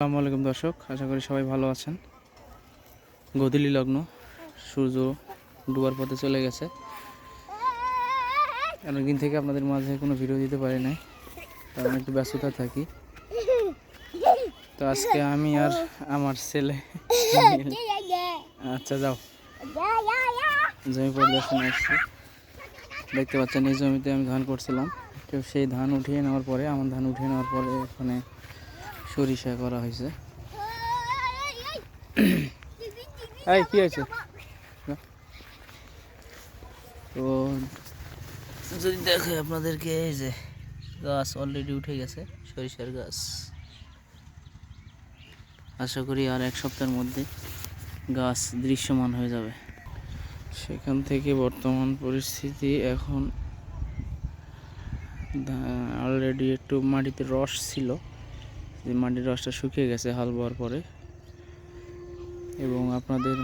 আসসালামু আলাইকুম দর্শক, আশা করি সবাই ভালো আছেন। গদিলি লগ্ন, সূর্য ডুবার পথে চলে গেছে। অনেকদিন থেকে আপনাদের মাঝে কোনো ভিডিও দিতে পারি নাই কারণ একটু ব্যস্ততা থাকি। তো আজকে আমি আর আমার ছেলে আচ্ছা যাও। জমি পরিদর্শনে আসছি। দেখতে পাচ্ছেন, এই জমিতে আমি ধান করছিলাম। তো সেই ধান উঠিয়ে নেওয়ার পরে, আমার ধান উঠিয়ে নেওয়ার পরে এখানে সরিষা করা হয়েছে। এই কি হয়েছে? তো যদি দেখে আপনাদেরকে এই যে গাছ অলরেডি উঠে গেছে সরিষার গাছ। আশা করি আর এক সপ্তাহের মধ্যে গাছ দৃশ্যমান হয়ে যাবে। সেখান থেকে বর্তমান পরিস্থিতি এখন অলরেডি একটু মাটিতে রস ছিল। যে মাটির রসটা শুকিয়ে গেছে হাল বোয়ার পরে। এবং আপনাদের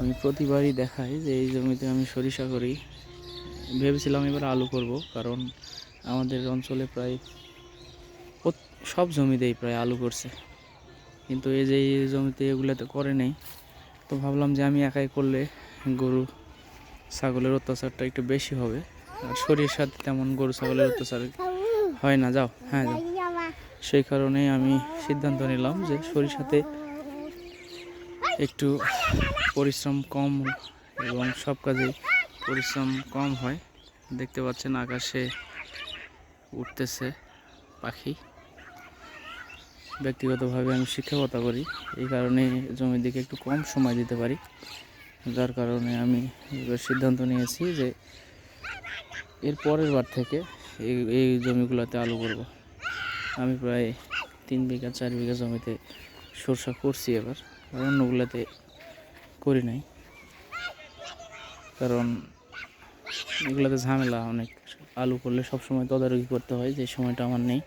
আমি প্রতিবারই দেখাই যে এই জমিতে আমি সরিষা করি। ভেবেছিলাম এবার আলু করব, কারণ আমাদের অঞ্চলে প্রায় সব জমিতেই প্রায় আলু করছে। কিন্তু এই যে এই জমিতে এগুলোতে করে নেই, তো ভাবলাম যে আমি একাই করলে গরু ছাগলের অত্যাচারটা একটু বেশি হবে। আর শরীরের সাথে তেমন গরু ছাগলের অত্যাচার হয় না। যাও হ্যাঁ যাও। সেই কারণেই আমি সিদ্ধান্ত নিলাম যে সরিষাতে একটু পরিশ্রম কম এবং সব কাজে পরিশ্রম কম হয়। দেখতে পাচ্ছেন আকাশে উঠতেছে পাখি। ব্যক্তিগতভাবে আমি শিক্ষকতা করি, এই কারণে জমির দিকে একটু কম সময় দিতে পারি। যার কারণে আমি এবার সিদ্ধান্ত নিয়েছি যে এর পরের বার থেকে এই এই জমিগুলোতে আলু করব। আমি প্রায় তিন বিঘা, চার বিঘা জমিতে সরষা করছি এবার। অন্যগুলোতে করি নাই। কারণ এগুলোতে ঝামেলা, অনেক আলু করলে সব সময় তদারকি করতে হয়, যে সময়টা আমার নেই।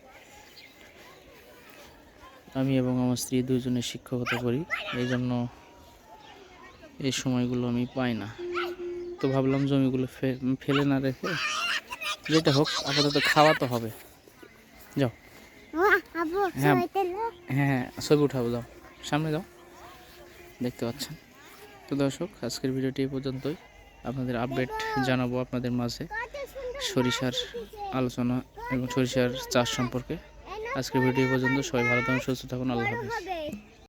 আমি এবং আমার স্ত্রী দুজনে শিক্ষকতা করি এই জন্য এই সময়গুলো আমি পাই না। তো ভাবলাম জমিগুলো ফেলে না রেখে, যেটা হোক, আপাতত খাওয়া তো হবে। যাও। হ্যাঁ। হ্যাঁ হ্যাঁ ছবি উঠাবো যাও। সামনে যাও। দেখতে পাচ্ছেন? তো দর্শক আজকের ভিডিওটি এই পর্যন্তই। আপনাদের আপডেট জানাব আপনাদের মাঝে। সরিষার আলোচনা এবং সরিষার চাষ সম্পর্কে। আজকের ভিডিও পর্যন্ত। সবাই ভালো থাকুন সুস্থ থাকুন। আল্লাহ হাফিজ।